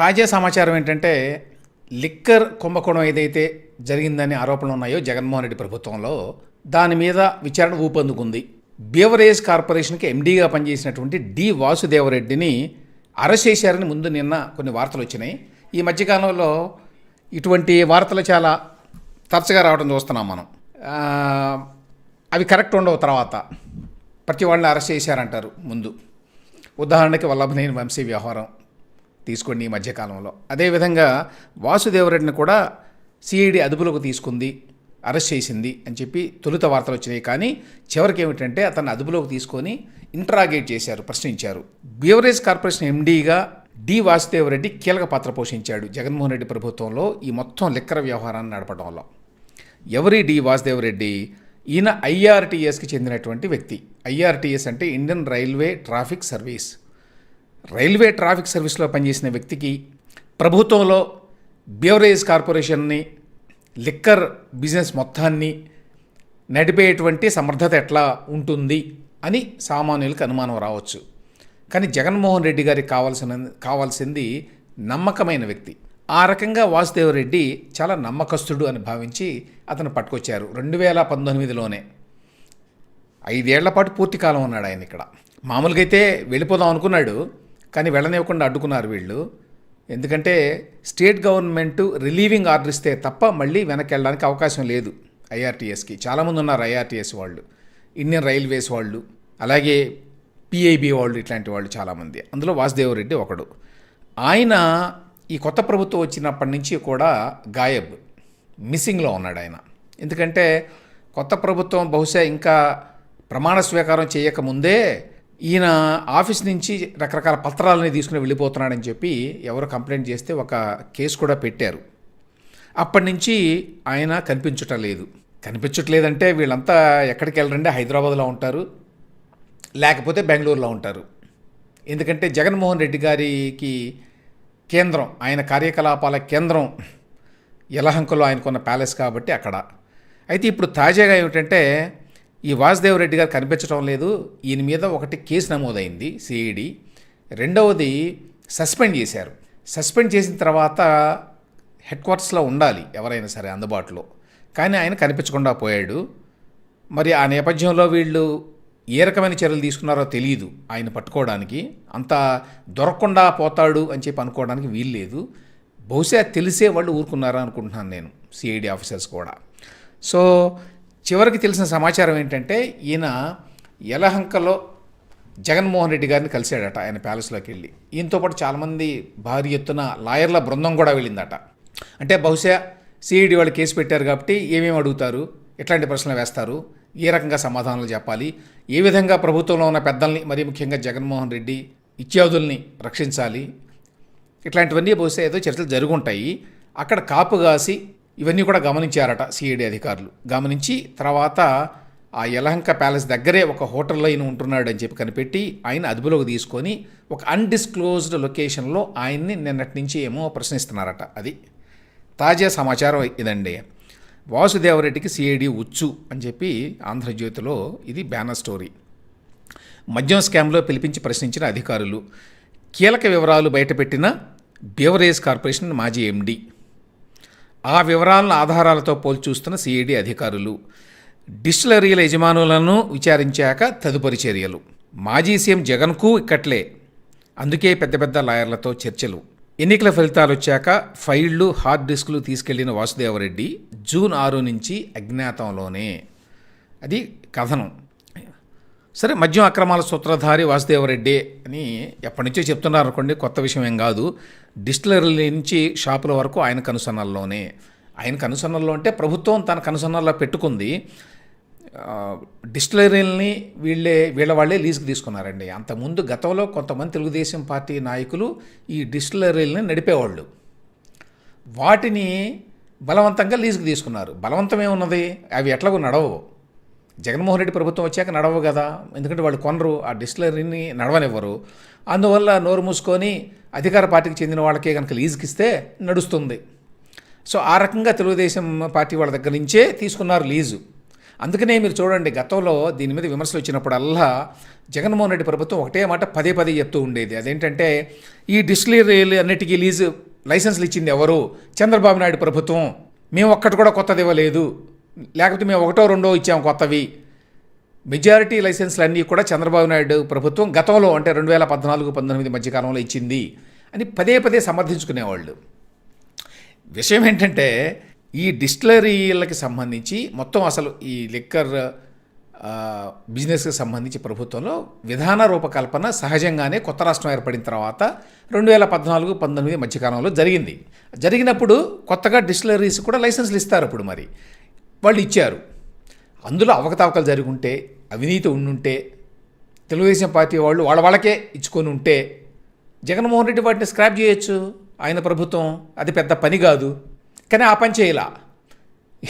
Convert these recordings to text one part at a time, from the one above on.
తాజా సమాచారం ఏంటంటే లిక్కర్ కుంభకోణం ఏదైతే జరిగిందని ఆరోపణలు ఉన్నాయో జగన్మోహన్ రెడ్డి ప్రభుత్వంలో దాని మీద విచారణ ఊపందుకుంది. బీవరేజ్ కార్పొరేషన్కి ఎండీగా పనిచేసినటువంటి డి వాసుదేవరెడ్డిని అరెస్ట్ చేశారని ముందు నిన్న కొన్ని వార్తలు వచ్చినాయి. ఈ మధ్యకాలంలో ఇటువంటి వార్తలు చాలా తరచుగా రావడం చూస్తున్నాం మనం. అవి కరెక్ట్ ఉండవు తర్వాత. ప్రతి వాళ్ళని అరెస్ట్ చేశారంటారు ముందు. ఉదాహరణకి వల్లభనేని వంశీ వ్యవహారం. తీసుకోండి ఈ మధ్యకాలంలో అదేవిధంగా వాసుదేవరెడ్డిని కూడా సిఐడి అదుపులోకి తీసుకుంది అరెస్ట్ చేసింది అని చెప్పి తొలుత వార్తలు వచ్చినాయి. కానీ చివరికి ఏమిటంటే అతన్ని అదుపులోకి తీసుకొని ఇంట్రాగేట్ చేశారు ప్రశ్నించారు. బీవరేజ్ కార్పొరేషన్ ఎండీగా డి వాసుదేవరెడ్డి కీలక పాత్ర పోషించాడు జగన్మోహన్ రెడ్డి ప్రభుత్వంలో ఈ మొత్తం లిక్కర వ్యవహారాన్ని నడపడంలో ఎవరి డి వాసుదేవరెడ్డి? ఈయన ఐఆర్టీఎస్కి చెందినటువంటి వ్యక్తి. ఐఆర్టీఎస్ అంటే Indian railway traffic service. Railway traffic సర్వీస్లో పనిచేసిన వ్యక్తికి ప్రభుత్వంలో బీవరేజ్ కార్పొరేషన్ని లిక్కర్ బిజినెస్ మొత్తాన్ని నడిపేటువంటి సమర్థత ఎట్లా ఉంటుంది అని సామాన్యులకు అనుమానం రావచ్చు. కానీ జగన్మోహన్ రెడ్డి గారికి కావాల్సిన కావాల్సింది నమ్మకమైన వ్యక్తి. ఆ రకంగా వాసుదేవరెడ్డి చాలా నమ్మకస్తుడు అని భావించి అతను పట్టుకొచ్చారు. రెండు వేల పంతొమ్మిదిలోనే. ఐదేళ్ళ పాటు పూర్తి కాలం ఉన్నాడు ఆయన ఇక్కడ. మామూలుగా అయితే వెళ్ళిపోదాం అనుకున్నాడు. కానీ వెళ్ళనివ్వకుండా అడ్డుకున్నారు వీళ్ళు. ఎందుకంటే స్టేట్ గవర్నమెంట్ రిలీవింగ్ ఆర్డర్ ఇస్తే తప్ప మళ్ళీ వెనక్కి వెళ్ళడానికి అవకాశం లేదు ఐఆర్టీఎస్కి. చాలామంది ఉన్నారు ఐఆర్టీఎస్ వాళ్ళు ఇండియన్ రైల్వేస్ వాళ్ళు అలాగే పిఐబి వాళ్ళు ఇట్లాంటి వాళ్ళు చాలామంది అందులో వాసుదేవరెడ్డి ఒకడు. ఆయన ఈ కొత్త ప్రభుత్వం వచ్చినప్పటి నుంచి కూడా గాయబ్ మిస్సింగ్లో ఉన్నాడు ఆయన. ఎందుకంటే కొత్త ప్రభుత్వం బహుశా ఇంకా ప్రమాణ స్వీకారం చేయకముందే ఈయన ఆఫీస్ నుంచి రకరకాల పత్రాలని తీసుకుని వెళ్ళిపోతున్నాడని చెప్పి ఎవరు కంప్లైంట్ చేస్తే ఒక కేసు కూడా పెట్టారు. అప్పటి నుంచి ఆయన కనిపించటం లేదు. కనిపించట్లేదంటే వీళ్ళంతా ఎక్కడికి వెళ్ళరంటే హైదరాబాద్లో ఉంటారు. లేకపోతే బెంగళూరులో ఉంటారు. ఎందుకంటే జగన్మోహన్ రెడ్డి గారికి కేంద్రం ఆయన కార్యకలాపాల కేంద్రం యలహంకలో ఆయనకున్న ప్యాలెస్ కాబట్టి అక్కడ. అయితే ఇప్పుడు తాజాగా ఏమిటంటే ఈ వాసుదేవ్ రెడ్డి గారు కనిపించడం లేదు. ఈయన మీద ఒకటి కేసు నమోదైంది సిఐడి. రెండవది సస్పెండ్ చేశారు. సస్పెండ్ చేసిన తర్వాత హెడ్ క్వార్టర్స్లో ఉండాలి ఎవరైనా సరే అందుబాటులో. కానీ ఆయన కనిపించకుండా పోయాడు. మరి ఆ నేపథ్యంలో వీళ్ళు ఏ రకమైన చర్యలు తీసుకున్నారో తెలియదు ఆయన పట్టుకోవడానికి. అంత దొరకకుండా పోతాడు అని చెప్పి అనుకోవడానికి వీలు లేదు. బహుశా తెలిసే వాళ్ళు ఊరుకున్నారా అనుకుంటున్నాను నేను సిఐడి ఆఫీసర్స్ కూడా. సో చివరికి తెలిసిన సమాచారం ఏంటంటే ఈయన యలహంకలో జగన్మోహన్ రెడ్డి గారిని కలిశాడట ఆయన ప్యాలెస్లోకి వెళ్ళి. ఈయనతో పాటు చాలామంది భారీ ఎత్తున లాయర్ల బృందం కూడా వెళ్ళిందట. అంటే బహుశా సిఐడి వాళ్ళు కేసు పెట్టారు కాబట్టి ఏమేమి అడుగుతారు ఎట్లాంటి ప్రశ్నలు వేస్తారు ఏ రకంగా సమాధానాలు చెప్పాలి ఏ విధంగా ప్రభుత్వంలో ఉన్న పెద్దల్ని మరీ ముఖ్యంగా జగన్మోహన్ రెడ్డి ఇత్యాదుల్ని రక్షించాలి ఇట్లాంటివన్నీ బహుశా ఏదో చర్చలు జరుగుంటాయి. అక్కడ కాపు కాసి ఇవన్నీ కూడా గమనించారట సిఐడి అధికారులు. గమనించి తర్వాత ఆ యలహంక ప్యాలెస్ దగ్గరే ఒక హోటల్లో ఆయన ఉంటున్నాడు అని చెప్పి కనిపెట్టి ఆయన అదుపులోకి తీసుకొని ఒక అన్డిస్క్లోజ్డ్ లొకేషన్లో ఆయన్ని నిన్నటి నుంచి ఏమో ప్రశ్నిస్తున్నారట అది. తాజా సమాచారం ఇదండి. వాసుదేవరెడ్డికి సిఐడి ఉచ్చు అని చెప్పి ఆంధ్రజ్యోతిలో ఇది బ్యానర్ స్టోరీ. మద్యం స్కామ్లో పిలిపించి ప్రశ్నించిన అధికారులు కీలక వివరాలు బయటపెట్టిన బేవరేజ్ కార్పొరేషన్ మాజీ ఎండి ఆ వివరాలను ఆధారాలతో పోల్చూస్తున్న సిఐడి అధికారులు. డిస్టిలరీల యజమానులను విచారించాక తదుపరి చర్యలు. మాజీ సీఎం జగన్కు ఇక్కట్లే. అందుకే పెద్ద పెద్ద లాయర్లతో చర్చలు. ఎన్నికల ఫలితాలు వచ్చాక ఫైళ్ళు హార్డ్ డిస్కులు తీసుకెళ్ళిన వాసుదేవరెడ్డి జూన్ ఆరు నుంచి అజ్ఞాతంలోనే. అది కథనం. సరే మద్యం అక్రమాల సూత్రధారి వాసుదేవరెడ్డి అని ఎప్పటి నుంచో చెప్తున్నారు అనుకోండి కొత్త విషయం ఏం కాదు. డిస్టిలరీల నుంచి షాపుల వరకు ఆయన కనుసన్నల్లోనే. ఆయన కనుసన్నల్లో అంటే ప్రభుత్వం తన కనుసన్నల్లో పెట్టుకుంది. ఆ, డిస్టిలరీలని వీళ్ళే వీళ్ళ వాళ్ళే లీజుకి తీసుకున్నారండి. అంతకుముందు గతంలో కొంతమంది తెలుగుదేశం పార్టీ నాయకులు ఈ డిస్టిలరీలని నడిపేవాళ్ళు. వాటిని బలవంతంగా లీజుకి తీసుకున్నారు. బలవంతమే ఉన్నది అవి ఎట్లాగో నడవవు. జగన్మోహన్ రెడ్డి ప్రభుత్వం వచ్చాక నడవవు కదా. ఎందుకంటే వాళ్ళు కొనరు ఆ డిస్టిలరీని నడవనివ్వరు. అందువల్ల నోరు మూసుకొని అధికార పార్టీకి చెందిన వాళ్ళకే కనుక లీజుకి ఇస్తే నడుస్తుంది. సో ఆ రకంగా తెలుగుదేశం పార్టీ వాళ్ళ దగ్గర నుంచే తీసుకున్నారు లీజు. అందుకనే మీరు చూడండి గతంలో దీని మీద విమర్శలు వచ్చినప్పుడల్లా జగన్మోహన్ రెడ్డి ప్రభుత్వం ఒకటే మాట పదే పదే చెప్తూ ఉండేది. అదేంటంటే ఈ డిస్టిలరీలు అన్నిటికీ లీజు లైసెన్స్లు ఇచ్చింది ఎవరు? చంద్రబాబు నాయుడు ప్రభుత్వం. మేము ఒక్కటి కూడా కొత్తది ఇవ్వలేదు. లేకపోతే మేము ఒకటో రెండో ఇచ్చాము కొత్తవి. మెజారిటీ లైసెన్స్లు అన్నీ కూడా చంద్రబాబు నాయుడు ప్రభుత్వం గతంలో అంటే రెండు వేల పద్నాలుగు పంతొమ్మిది మధ్యకాలంలో ఇచ్చింది అని పదే పదే సమర్థించుకునేవాళ్ళు. విషయం ఏంటంటే ఈ డిస్టిలరీలకి సంబంధించి మొత్తం అసలు ఈ లిక్కర్ బిజినెస్కి సంబంధించి ప్రభుత్వంలో విధాన రూపకల్పన సహజంగానే కొత్త రాష్ట్రం ఏర్పడిన తర్వాత రెండు వేల పద్నాలుగు పంతొమ్మిది మధ్యకాలంలో జరిగింది. జరిగినప్పుడు కొత్తగా డిస్టిలరీస్ కూడా లైసెన్స్లు ఇస్తారు అప్పుడు మరి. వాళ్ళు ఇచ్చారు అందులో అవకతవకలు జరుగుంటే అవినీతి ఉండుంటే తెలుగుదేశం పార్టీ వాళ్ళు వాళ్ళ వాళ్ళకే ఇచ్చుకొని ఉంటే జగన్మోహన్ రెడ్డి వాటిని స్క్రాప్ చేయొచ్చు. ఆయన ప్రభుత్వం అది పెద్ద పని కాదు. కానీ ఆ పని చేయలా.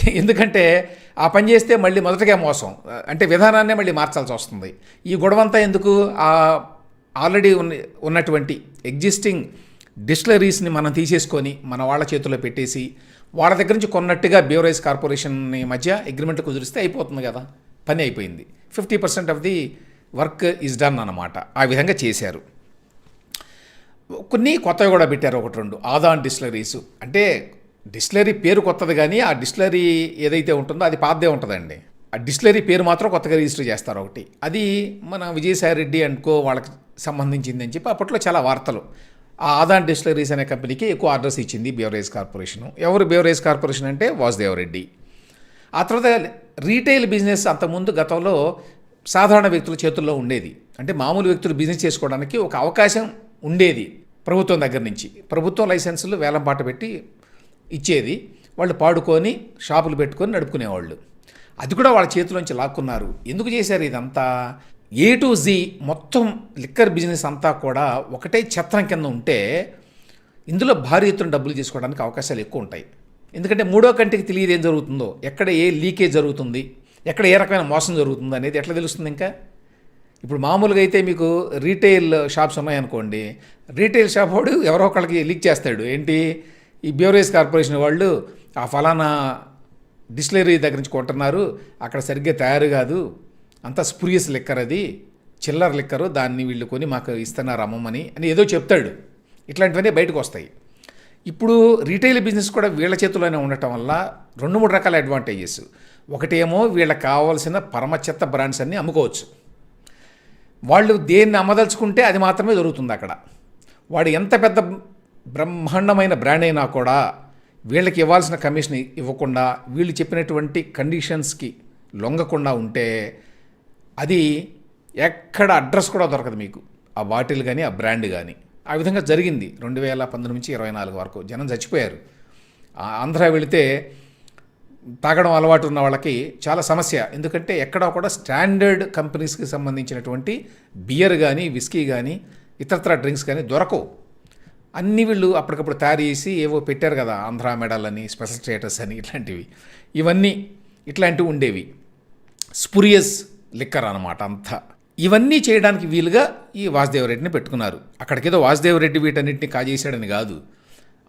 ఎందుకంటే ఆ పని చేస్తే మళ్ళీ మొదటగా మోసం. అంటే విధానాన్నే మళ్ళీ మార్చాల్సి వస్తుంది. ఈ గొడవంతా ఎందుకు? ఆ ఆల్రెడీ ఉన్న ఉన్నటువంటి ఎగ్జిస్టింగ్ డిస్టిలరీస్ని మనం తీసేసుకొని మన వాళ్ళ చేతుల్లో పెట్టేసి వాళ్ళ దగ్గర నుంచి కొన్నట్టుగా బేవరేజ్ కార్పొరేషన్ మధ్య అగ్రిమెంట్ కుదిరిస్తే అయిపోతుంది కదా. పని అయిపోయింది. Fifty percent of the work is done అన్నమాట. ఆ విధంగా చేశారు. కొన్ని కొత్తవి కూడా పెట్టారు ఒకటి రెండు. ఆదాన్ డిస్టిలరీస్ అంటే డిస్టిలరీ పేరు కొత్తది కానీ ఆ డిస్టిలరీ ఏదైతే ఉంటుందో అది పాతదే ఉంటుందండి. ఆ డిస్టిలరీ పేరు మాత్రం కొత్తగా రిజిస్టర్ చేస్తారు ఒకటి. అది మన విజయసాయి రెడ్డి అండ్ కో వాళ్ళకి సంబంధించింది అని చెప్పి అప్పట్లో చాలా వార్తలు. ఆ ఆదాన్ డిస్టిలరీస్ అనే కంపెనీకి ఎక్కువ ఆర్డర్స్ ఇచ్చింది బేవరేజ్ కార్పొరేషన్. ఎవరు బేవరేజ్ కార్పొరేషన్ అంటే వాసుదేవ్ రెడ్డి ఆ తర్వాత రీటైల్ బిజినెస్ అంతకుముందు గతంలో సాధారణ వ్యక్తుల చేతుల్లో ఉండేది. అంటే మామూలు వ్యక్తులు బిజినెస్ చేసుకోవడానికి ఒక అవకాశం ఉండేది ప్రభుత్వం దగ్గర నుంచి. ప్రభుత్వం లైసెన్సులు వేలం పాట పెట్టి ఇచ్చేది. వాళ్ళు పాడుకొని షాపులు పెట్టుకొని నడుపుకునేవాళ్ళు. అది కూడా వాళ్ళ చేతిలోంచి లాక్కున్నారు. ఎందుకు చేశారు ఇదంతా? ఏ టు జీ మొత్తం లిక్కర్ బిజినెస్ అంతా కూడా ఒకటే ఛత్రం కింద ఉంటే ఇందులో భారీ ఎత్తున డబ్బులు తీసుకోవడానికి అవకాశాలు ఎక్కువ ఉంటాయి. ఎందుకంటే మూడో కంటికి తెలియదు ఏం జరుగుతుందో ఎక్కడ ఏ లీకేజ్ జరుగుతుంది ఎక్కడ ఏ రకమైన మోసం జరుగుతుంది అనేది ఎట్లా తెలుస్తుంది ఇంకా? ఇప్పుడు మామూలుగా అయితే మీకు రీటైల్ షాప్స్ ఉన్నాయనుకోండి రీటైల్ షాప్ వాడు ఎవరో ఒకళ్ళకి లీక్ చేస్తాడు. ఏంటి? ఈ బ్యూరేజ్ కార్పొరేషన్ వాళ్ళు ఆ ఫలానా డిస్టిలరీ దగ్గర నుంచి కొంటున్నారు అక్కడ సరిగ్గా తయారు కాదు అంతా స్పూరియస్ లిక్కర్ అది చిల్లర లిక్కరు దాన్ని వీళ్ళు కొని మాకు ఇస్తున్నారు అమ్మమని అని ఏదో చెప్తాడు. ఇట్లాంటివన్నీ బయటకు వస్తాయి ఇప్పుడు రీటైల్ బిజినెస్ కూడా వీళ్ళ చేతిలోనే ఉండటం వల్ల రెండు మూడు రకాల అడ్వాంటేజెస్. ఒకటేమో వీళ్ళకి కావాల్సిన పరమచెత్త బ్రాండ్స్ అన్నీ అమ్ముకోవచ్చు. వాళ్ళు దేన్ని అమ్మదలుచుకుంటే అది మాత్రమే జరుగుతుంది అక్కడ. వాడు ఎంత పెద్ద బ్రహ్మాండమైన బ్రాండ్ అయినా కూడా వీళ్ళకి ఇవ్వాల్సిన కమిషన్ ఇవ్వకుండా వీళ్ళు చెప్పినటువంటి కండిషన్స్కి లొంగకుండా ఉంటే అది ఎక్కడ అడ్రస్ కూడా దొరకదు మీకు. ఆ బాటిల్ కానీ ఆ బ్రాండ్ కానీ ఆ విధంగా జరిగింది. రెండు వేల పంతొమ్మిది నుంచి ఇరవై నాలుగు వరకు జనం చచ్చిపోయారు. ఆ ఆంధ్ర వెళితే తాగడం అలవాటు ఉన్న వాళ్ళకి చాలా సమస్య. ఎందుకంటే ఎక్కడ కూడా స్టాండర్డ్ కంపెనీస్కి సంబంధించినటువంటి బియర్ కానీ విస్కీ కానీ ఇతరత్ర డ్రింక్స్ కానీ దొరకవు. అన్ని వీళ్ళు అప్పటికప్పుడు తయారు చేసి ఏవో పెట్టారు కదా ఆంధ్ర మెడల్ అని స్పెషల్ స్టేటస్ అని ఇట్లాంటివి. ఇవన్నీ ఇట్లాంటివి ఉండేవి. స్పురియస్ లిక్కర్ అనమాట అంతా. ఇవన్నీ చేయడానికి వీలుగా ఈ వాసుదేవరెడ్డిని పెట్టుకున్నారు. అక్కడికేదో వాసుదేవరెడ్డి వీటన్నింటినీ కాజేశాడని కాదు.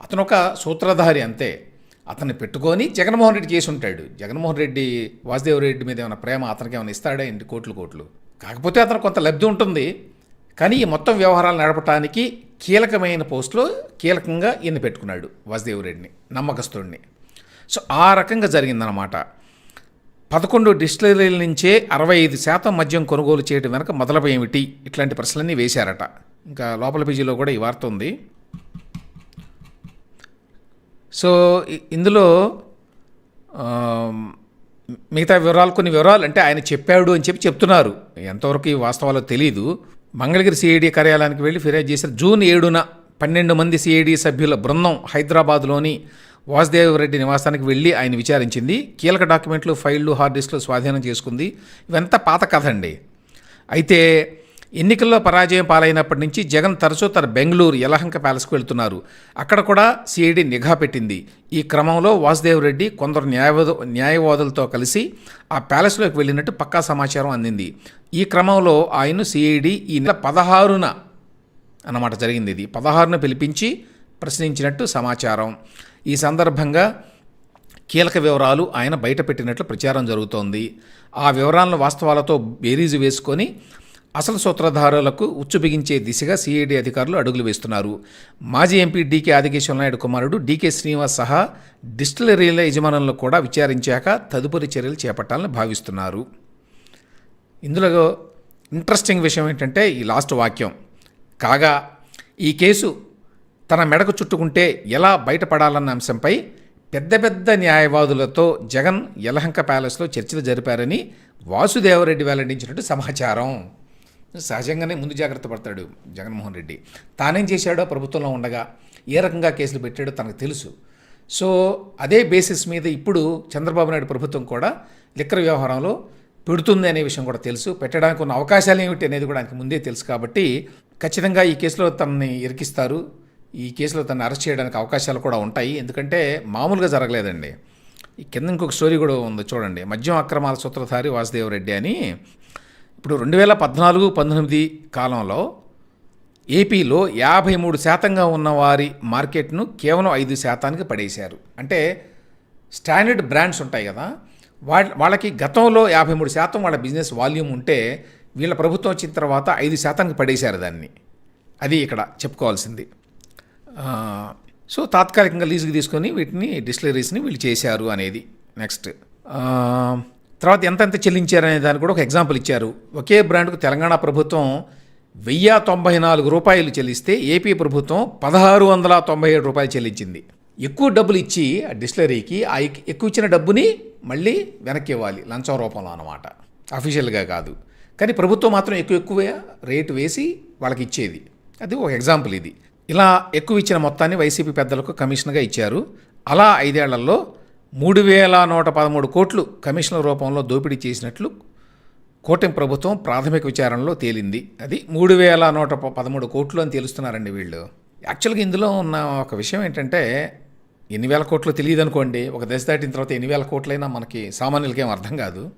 అతను ఒక సూత్రధారి అంతే. అతన్ని పెట్టుకొని జగన్మోహన్ రెడ్డి చేసి ఉంటాడు జగన్మోహన్ రెడ్డి వాసుదేవరెడ్డి మీద ఏమైనా ప్రేమ అతనికి ఏమైనా ఇస్తాడా? ఏంటి కోట్లు కోట్లు. కాకపోతే అతను కొంత లబ్ధి ఉంటుంది. కానీ ఈ మొత్తం వ్యవహారాలు నడపడానికి కీలకమైన పోస్టులో కీలకంగా ఈయన పెట్టుకున్నాడు వాసుదేవరెడ్డిని నమ్మకస్తుడిని సో ఆ రకంగా జరిగిందనమాట పదకొండు డిస్టిలరీల నుంచే అరవై ఐదు శాతం మద్యం కొనుగోలు చేయడం వెనక మొదలపై ఏమిటి? ఇట్లాంటి ప్రశ్నలన్నీ వేశారట. ఇంకా లోపల పేజీలో కూడా ఈ వార్త ఉంది. సో ఇందులో మిగతా వివరాలు కొన్ని వివరాలు అంటే ఆయన చెప్పాడు అని చెప్పి చెప్తున్నారు. ఎంతవరకు ఈ వాస్తవాలో తెలియదు మంగళగిరి సిఐడి కార్యాలయానికి వెళ్ళి ఫిర్యాదు చేశారు. జూన్ ఏడున పన్నెండు మంది సిఐడి సభ్యుల బృందం హైదరాబాద్లోని వాసుదేవ్ రెడ్డి నివాసానికి వెళ్ళి ఆయన విచారించింది. కీలక డాక్యుమెంట్లు ఫైళ్ళు హార్డ్ డిస్క్లు స్వాధీనం చేసుకుంది. ఇవంతా పాత కథ అండి అయితే ఎన్నికల్లో పరాజయం పాలైనప్పటి నుంచి జగన్ తరచూ తన బెంగళూరు యలహంక ప్యాలెస్కు వెళ్తున్నారు. అక్కడ కూడా సిఐడి నిఘా పెట్టింది. ఈ క్రమంలో వాసుదేవ్ రెడ్డి కొందరు న్యాయవాద న్యాయవాదులతో కలిసి ఆ ప్యాలెస్లోకి వెళ్ళినట్టు పక్కా సమాచారం అందింది. ఈ క్రమంలో ఆయన సిఐడి ఈ నెల పదహారున అన్నమాట జరిగింది ఇది. పదహారున పిలిపించి ప్రశ్నించినట్టు సమాచారం. ఈ సందర్భంగా కీలక వివరాలు ఆయన బయటపెట్టినట్లు ప్రచారం జరుగుతోంది. ఆ వివరాలను వాస్తవాలతో బేరీజు వేసుకొని అసలు సూత్రధారులకు ఉచ్చు బిగించే దిశగా సిఐడి అధికారులు అడుగులు వేస్తున్నారు. మాజీ ఎంపీ డీకే ఆదికేశ్వర నాయుడు కుమారుడు డీకే శ్రీనివాస్ సహా డిస్టిలరీల యజమానులను కూడా విచారించాక తదుపరి చర్యలు చేపట్టాలని భావిస్తున్నారు. ఇందులో ఇంట్రెస్టింగ్ విషయం ఏంటంటే ఈ లాస్ట్ వాక్యం. కాగా ఈ కేసు తన మెడకు చుట్టుకుంటే ఎలా బయటపడాలన్న అంశంపై పెద్ద పెద్ద న్యాయవాదులతో జగన్ యలహంక ప్యాలెస్లో చర్చలు జరిపారని వాసుదేవరెడ్డి వెల్లడించినట్టు సమాచారం. సహజంగానే ముందు జాగ్రత్త పడతాడు జగన్మోహన్ రెడ్డి. తానేం చేశాడో ప్రభుత్వంలో ఉండగా ఏ రకంగా కేసులు పెట్టాడో తనకు తెలుసు. సో అదే బేసిస్ మీద ఇప్పుడు చంద్రబాబు నాయుడు ప్రభుత్వం కూడా లిక్కర్ వ్యవహారంలో పెడుతుంది అనే విషయం కూడా తెలుసు. పెట్టడానికి ఉన్న అవకాశాలు ఏమిటి అనేది కూడా ఆయనకు ముందే తెలుసు కాబట్టి ఖచ్చితంగా ఈ కేసులో తనని ఇరికిస్తారు. ఈ కేసులో తను అరెస్ట్ చేయడానికి అవకాశాలు కూడా ఉంటాయి. ఎందుకంటే మామూలుగా జరగలేదండి. ఈ కింద ఇంకొక స్టోరీ కూడా ఉంది చూడండి. మద్యం అక్రమాల సూత్రధారి వాసుదేవరెడ్డి అని. ఇప్పుడు రెండు వేల పద్నాలుగు పంతొమ్మిది కాలంలో ఏపీలో యాభై మూడు శాతంగా ఉన్న వారి మార్కెట్ను కేవలం ఐదు శాతానికి పడేశారు. అంటే స్టాండర్డ్ బ్రాండ్స్ ఉంటాయి కదా. వా వాళ్ళకి గతంలో యాభై మూడు శాతం వాళ్ళ బిజినెస్ వాల్యూమ్ ఉంటే వీళ్ళ ప్రభుత్వం వచ్చిన తర్వాత ఐదు శాతానికి పడేశారు దాన్ని. అది ఇక్కడ చెప్పుకోవాల్సింది. సో తాత్కాలికంగా లీజుకి తీసుకొని వీటిని డిస్టిలరీస్ని వీళ్ళు చేశారు అనేది నెక్స్ట్. తర్వాత ఎంతెంత చెల్లించారు అనే దానికి కూడా ఒక ఎగ్జాంపుల్ ఇచ్చారు. ఒకే బ్రాండ్కు తెలంగాణ ప్రభుత్వం వెయ్యి తొంభై నాలుగు రూపాయలు చెల్లిస్తే ఏపీ ప్రభుత్వం పదహారు వందల తొంభై ఏడు రూపాయలు చెల్లించింది. ఎక్కువ డబ్బులు ఇచ్చి ఆ డిస్టిలరీకి ఆ ఎక్కువ ఇచ్చిన డబ్బుని మళ్ళీ వెనక్కి ఇవ్వాలి లంచం రూపంలో అన్నమాట. అఫీషియల్గా కాదు. కానీ ప్రభుత్వం మాత్రం ఎక్కువ ఎక్కువ రేటు వేసి వాళ్ళకి ఇచ్చేది. అది ఒక ఎగ్జాంపుల్ ఇది. ఇలా ఎక్కువ ఇచ్చిన మొత్తాన్ని వైసీపీ పెద్దలకు కమిషన్గా ఇచ్చారు. అలా ఐదేళ్ళలో మూడు వేల నూట పదమూడు కోట్లు కమిషన్ల రూపంలో దోపిడీ చేసినట్లు కూటమి ప్రభుత్వం ప్రాథమిక విచారణలో తేలింది. అది మూడు వేల నూట ప- పదమూడు కోట్లు అని తెలుస్తున్నారండి వీళ్ళు. యాక్చువల్గా ఇందులో ఉన్న ఒక విషయం ఏంటంటే ఎన్ని వేల కోట్లు తెలియదు అనుకోండి ఒక దశ దాటిన తర్వాత ఎన్ని వేల కోట్లైనా మనకి సామాన్యులకేం అర్థం కాదు.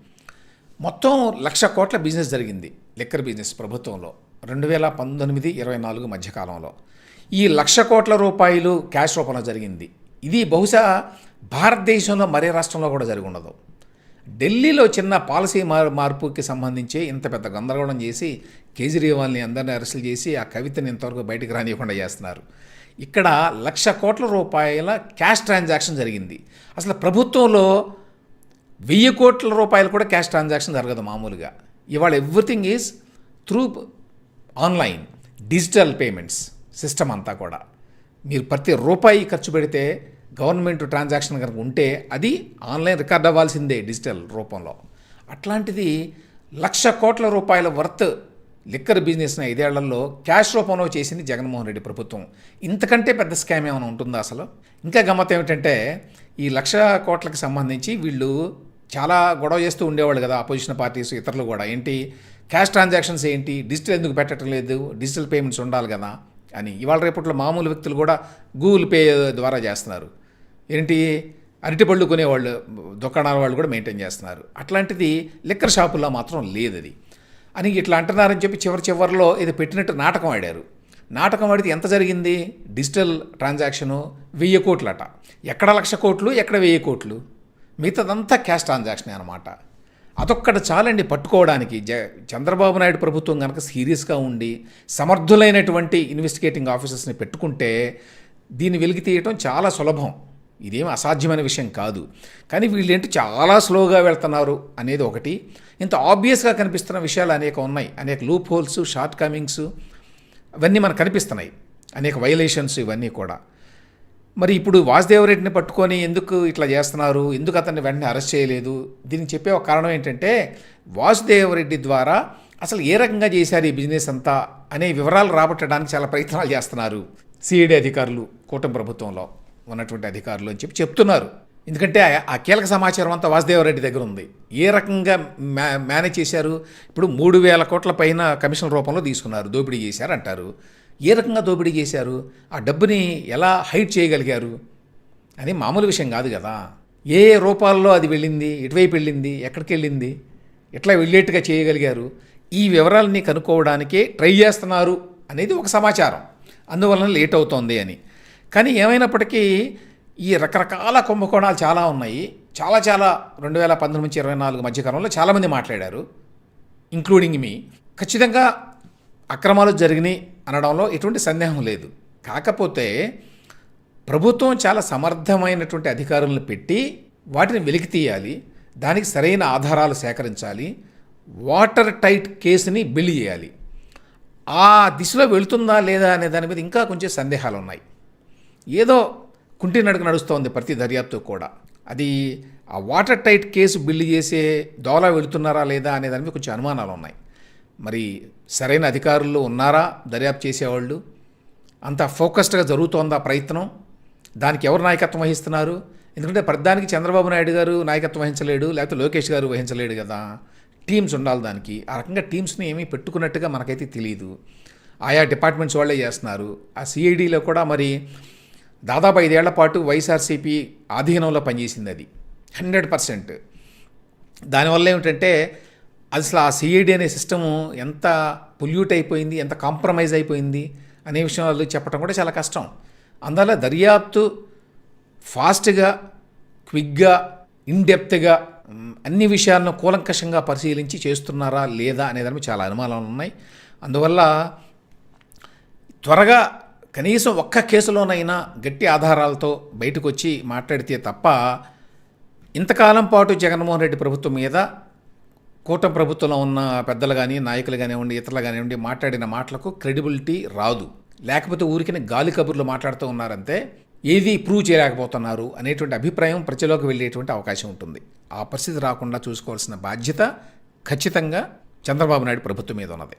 మొత్తం లక్ష కోట్ల బిజినెస్ జరిగింది లిక్కర్ బిజినెస్ ప్రభుత్వంలో. రెండు వేల పంతొమ్మిది ఇరవై నాలుగు మధ్యకాలంలో. ఈ లక్ష కోట్ల రూపాయలు క్యాష్ రూపంలో జరిగింది. ఇది బహుశా భారతదేశంలో మరే రాష్ట్రంలో కూడా జరిగి ఉండదు. ఢిల్లీలో చిన్న పాలసీ మార్ మార్పుకి సంబంధించి ఇంత పెద్ద గందరగోళం చేసి కేజ్రీవాల్ని అందరినీ అరెస్టులు చేసి ఆ కవితని ఇంతవరకు బయటకు రానియకుండా చేస్తున్నారు. ఇక్కడ లక్ష కోట్ల రూపాయల క్యాష్ ట్రాన్సాక్షన్ జరిగింది. అసలు ప్రభుత్వంలో వెయ్యి కోట్ల రూపాయలు కూడా క్యాష్ ట్రాన్సాక్షన్ జరగదు మామూలుగా. ఇవాళ everything is through online digital payments. System అంతా కూడా. మీరు ప్రతి రూపాయి ఖర్చు పెడితే గవర్నమెంట్ ట్రాన్సాక్షన్ కనుక ఉంటే అది ఆన్లైన్ రికార్డ్ అవ్వాల్సిందే డిజిటల్ రూపంలో. అట్లాంటిది లక్ష కోట్ల రూపాయల వర్త్ లిక్కర్ బిజినెస్ని ఐదేళ్ళలో క్యాష్ రూపంలో చేసింది జగన్మోహన్ రెడ్డి ప్రభుత్వం. ఇంతకంటే పెద్ద స్కామ్ ఏమైనా ఉంటుందా అసలు? ఇంకా గమ్మత్ ఏమిటంటే ఈ లక్ష కోట్లకి సంబంధించి వీళ్ళు చాలా గొడవ చేస్తూ ఉండేవాళ్ళు కదా అపోజిషన్ పార్టీస్ ఇతరులు కూడా. ఏంటి? క్యాష్ ట్రాన్సాక్షన్స్ ఏంటి? డిజిటల్ ఎందుకు పెట్టడం లేదు డిజిటల్ పేమెంట్స్ ఉండాలి కదా. అని. ఇవాళ రేపట్లో మామూలు వ్యక్తులు కూడా గూగుల్ పే ద్వారా చేస్తున్నారు. ఏంటి? అరటిపళ్ళు కొనేవాళ్ళు దుకాణాల వాళ్ళు కూడా మెయింటైన్ చేస్తున్నారు. అట్లాంటిది లిక్కర్ షాపుల్లో మాత్రం లేదు అది అని ఇట్లా అంటున్నారని చెప్పి చివరి చివరిలో ఇది పెట్టినట్టు నాటకం ఆడారు. నాటకం ఆడితే ఎంత జరిగింది? డిజిటల్ ట్రాన్సాక్షను వెయ్యి కోట్లట. ఎక్కడ లక్ష కోట్లు? ఎక్కడ వెయ్యి కోట్లు? మిగతాదంతా క్యాష్ ట్రాన్సాక్షన్ అనమాట అదొక్కటి చాలండి పట్టుకోవడానికి. జ చంద్రబాబు నాయుడు ప్రభుత్వం కనుక సీరియస్గా ఉండి సమర్థులైనటువంటి ఇన్వెస్టిగేటింగ్ ఆఫీసర్స్ని పెట్టుకుంటే దీన్ని వెలికి తీయటం చాలా సులభం. ఇదేం అసాధ్యమైన విషయం కాదు. కానీ వీళ్ళేంటి చాలా స్లోగా వెళ్తున్నారు అనేది ఒకటి. ఇంత ఆబ్వియస్గా కనిపిస్తున్న విషయాలు అనేక ఉన్నాయి. అనేక లూప్ హోల్స్ షార్ట్ కమింగ్స్ అవన్నీ మనకు కనిపిస్తున్నాయి. అనేక వైలేషన్స్ ఇవన్నీ కూడా. మరి ఇప్పుడు వాసుదేవరెడ్డిని పట్టుకొని ఎందుకు ఇట్లా చేస్తున్నారు? ఎందుకు అతన్ని వెంటనే అరెస్ట్ చేయలేదు? దీనికి చెప్పే ఒక కారణం ఏంటంటే వాసుదేవరెడ్డి ద్వారా అసలు ఏ రకంగా చేశారు ఈ బిజినెస్ అంతా అనే వివరాలు రాబట్టడానికి చాలా ప్రయత్నాలు చేస్తున్నారు సిఐడి అధికారులు కూటమి ప్రభుత్వంలో ఉన్నటువంటి అధికారులు అని చెప్పి చెప్తున్నారు. ఎందుకంటే ఆ- ఆ కీలక సమాచారం అంతా వాసుదేవరెడ్డి దగ్గర ఉంది. ఏ రకంగా మ్యా మేనేజ్ చేశారు? ఇప్పుడు మూడు వేల కోట్ల పైన కమిషన్ రూపంలో తీసుకున్నారు దోపిడీ చేశారు అంటారు ఏ రకంగా దోపిడీ చేశారు? ఆ డబ్బుని ఎలా హైడ్ చేయగలిగారు? అని మామూలు విషయం కాదు కదా. ఏ ఏ రూపాల్లో అది వెళ్ళింది? ఎటువైపు వెళ్ళింది? ఎక్కడికి వెళ్ళింది? ఎట్లా వెళ్ళేట్టుగా చేయగలిగారు? ఈ వివరాలని కనుక్కోవడానికే ట్రై చేస్తున్నారు అనేది ఒక సమాచారం. అందువలన లేట్ అవుతోంది అని. కానీ ఏమైనప్పటికీ ఈ రకరకాల కుంభకోణాలు చాలా ఉన్నాయి. చాలా చాలా రెండు వేల పంతొమ్మిది నుంచి ఇరవై నాలుగు మధ్యకాలంలో చాలామంది మాట్లాడారు ఇంక్లూడింగ్ మీ. ఖచ్చితంగా అక్రమాలు జరిగినాయి. అనడంలో ఎటువంటి సందేహం లేదు. కాకపోతే ప్రభుత్వం చాలా సమర్థమైనటువంటి అధికారులను పెట్టి వాటిని వెలికి తీయాలి దానికి సరైన ఆధారాలు సేకరించాలి వాటర్ టైట్ కేసుని బిల్డ్ చేయాలి. ఆ దిశలో వెళుతుందా లేదా అనే దాని మీద ఇంకా కొంచెం సందేహాలు ఉన్నాయి. ఏదో కుంటి నడుకు నడుస్తోంది ప్రతి దర్యాప్తు కూడా. అది ఆ వాటర్ టైట్ కేసు బిల్లు చేసే దోలా వెళుతున్నారా లేదా అనే దాని మీద కొంచెం అనుమానాలు ఉన్నాయి. మరి సరైన అధికారులు ఉన్నారా? దర్యాప్తు చేసేవాళ్ళు? అంత ఫోకస్డ్గా జరుగుతోందా ప్రయత్నం? దానికి ఎవరు నాయకత్వం వహిస్తున్నారు? ఎందుకంటే ప్రధానికి చంద్రబాబు నాయుడు గారు నాయకత్వం వహించలేడు లేకపోతే లోకేష్ గారు వహించలేడు కదా. టీమ్స్ ఉండాలి దానికి. ఆ రకంగా టీమ్స్ని ఏమీ పెట్టుకున్నట్టుగా మనకైతే తెలియదు ఆయా డిపార్ట్మెంట్స్ వాళ్ళే చేస్తున్నారు. ఆ సిఐడిలో కూడా మరి దాదాపు ఐదేళ్ళ పాటు వైఎస్ఆర్సీపీ ఆధీనంలో పనిచేసింది అది. Hundred percent. దానివల్ల ఏమిటంటే అసలు ఆ సిఐడి అనే సిస్టము ఎంత పొల్యూట్ అయిపోయింది ఎంత కాంప్రమైజ్ అయిపోయింది అనే విషయాలు చెప్పడం కూడా చాలా కష్టం. అందువల్ల దర్యాప్తు ఫాస్ట్గా క్విక్గా ఇన్డెప్త్గా అన్ని విషయాలను కూలంకషంగా పరిశీలించి చేస్తున్నారా లేదా అనే దాని చాలా అనుమానాలు ఉన్నాయి. అందువల్ల త్వరగా కనీసం ఒక్క కేసులోనైనా గట్టి ఆధారాలతో బయటకు వచ్చి మాట్లాడితే తప్ప ఇంతకాలం పాటు జగన్మోహన్ రెడ్డి ప్రభుత్వం మీద కూటమి ప్రభుత్వంలో ఉన్న పెద్దలు కానీ నాయకులు కానివ్వండి ఇతరులు కానివ్వండి మాట్లాడిన మాటలకు క్రెడిబిలిటీ రాదు. లేకపోతే ఊరికిన గాలి కబుర్లు మాట్లాడుతూ ఉన్నారంటే ఏది ప్రూవ్ చేయలేకపోతున్నారు అనేటువంటి అభిప్రాయం ప్రజలోకి వెళ్ళేటువంటి అవకాశం ఉంటుంది. ఆ పరిస్థితి రాకుండా చూసుకోవాల్సిన బాధ్యత ఖచ్చితంగా చంద్రబాబు నాయుడు ప్రభుత్వం మీద ఉన్నది.